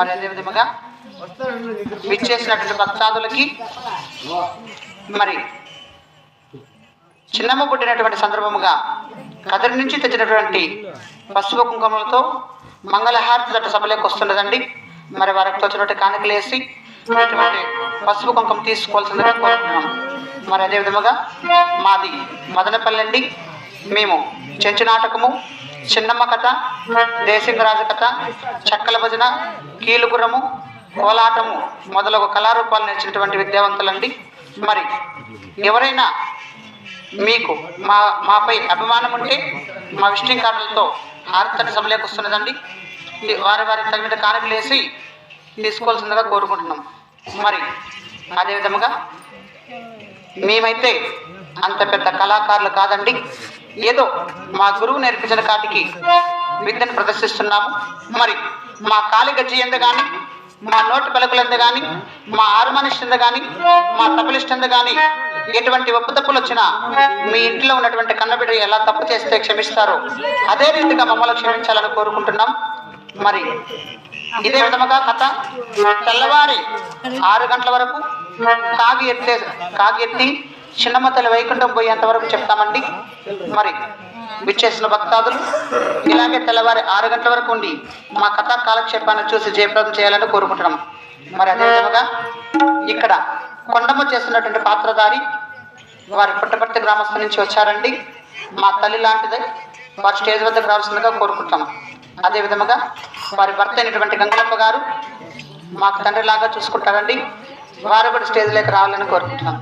మరి అదే విధముగా విచ్చేసినటువంటి భక్తాదులకి మరి చిన్నమ్మ పుట్టినటువంటి సందర్భముగా కదిరి నుంచి తెచ్చినటువంటి పసుపు కుంకుమలతో మంగళహారతి దట్ట సభలోకి వస్తున్నదండి మరి వారికి వచ్చినటువంటి కానుకలేసి ఇటువంటి పసుపు కుంకుమ తీసుకోవాల్సిందిగా కోరుతున్నాం మరి అదే విధముగా మాది మదనపల్లి అండి. మేము చెంచు నాటకము చిన్నమ్మ కథ దేశింగరాజు కథ చక్కల భజన కీలుగురము కోలాటము మొదలగు కళారూపాలు నేర్చినటువంటి విద్యావంతులండి. మరి ఎవరైనా మీకు మా మాపై అభిమానం ఉంటే మా విజిటింగ్ కార్డులతో హారతటి సభలోకి వస్తున్నదండి. వారి వారి తగిన కానుకలు వేసి తీసుకోవాల్సిందిగా కోరుకుంటున్నాం. మరి అదేవిధముగా మేమైతే అంత పెద్ద కళాకారులు కాదండి. ఏదో మా గురువు నేర్పించిన కాటికి విద్యను ప్రదర్శిస్తున్నాము. మరి మా కాలి గజ్జి ఎందు కానీ మా నోటి పలుకులందు కానీ మా ఆరుమనిష్ కానీ మా తపలిస్ట్ కానీ ఎటువంటి ఒప్పు తప్పులు వచ్చినా మీ ఇంట్లో ఉన్నటువంటి కన్నబిడ్డ ఎలా తప్పు చేస్తే క్షమిస్తారో అదే రీతిగా మమ్మల్ని క్షమించాలని కోరుకుంటున్నాం. మరి ఇదే విధముగా కథ. తెల్లవారి ఆరు గంటల వరకు కాగి ఎత్తే కాగి ఎత్తి చిన్నమ్మ తల్లి వైకుంఠం పోయేంత వరకు చెప్తామండి. మరి విచ్చేసిన భక్తాదులు ఇలాగే తెల్లవారి ఆరు గంటల వరకు ఉండి మా కథా కాలక్షేపాన్ని చూసి జయప్రదం చేయాలని కోరుకుంటున్నాం. మరి అదేవిధముగా ఇక్కడ కొండమ్మ చేస్తున్నటువంటి పాత్రధారి వారి పుట్టపర్తి గ్రామస్థ నుంచి వచ్చారండి. మా తల్లి లాంటిది. వారి స్టేజ్ వద్దకు రావాల్సిందిగా కోరుకుంటాం అదే విధముగా వారి భర్త అయినటువంటి గంగలప్ప గారు మాకు తండ్రిలాగా చూసుకుంటారండి. వారు కూడా స్టేజ్లోకి రావాలని కోరుకుంటున్నాం.